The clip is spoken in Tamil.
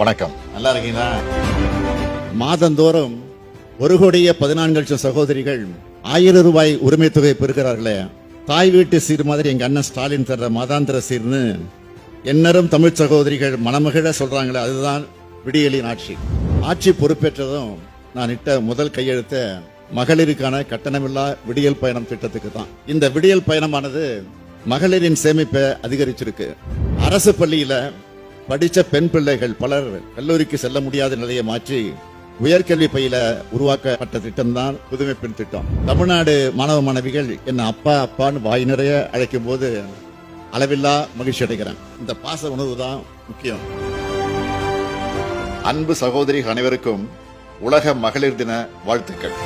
வணக்கம். நல்லா இருக்கீங்களா மாதந்தோறும் ஒரு கோடியே பதினான்கு லட்சம் சகோதரிகள் ஆயிரம் ரூபாய் உரிமை தொகை பெறுகிறார்களே. தாய் வீட்டு சீர் மாதிரி எங்க அண்ணன் ஸ்டாலின் தர்ற மாதாந்திர சீர்னு எந்நேரம் தமிழ் சகோதரிகள் மணமகிழ சொல்றாங்களே அதுதான் விடியலின் ஆட்சி. ஆட்சி பொறுப்பேற்றதும் நான் இட்ட முதல் கையெழுத்த மகளிருக்கான கட்டணமில்லா விடியல் பயணம் திட்டத்துக்கு தான். இந்த விடியல் பயணமானது மகளிரின் சேமிப்பை அதிகரிச்சிருக்கு. அரசு பள்ளியில படித்த பெண் பிள்ளைகள் பலர் கல்லூரிக்கு செல்ல முடியாத நிலையை மாற்றி உயர்கல்வி பயில உருவாக்கப்பட்ட திட்டம் தான் புதுமை பெண் திட்டம். தமிழ்நாடு மாணவ மாணவிகள் என்ன அப்பா அப்பான்னு வாய் நிறைய அழைக்கும் போது அளவில்லா மகிழ்ச்சி அடைகிறேன். இந்த பாச உணவு தான் முக்கியம். அன்பு சகோதரி அனைவருக்கும் உலக மகளிர் தின வாழ்த்துக்கள்.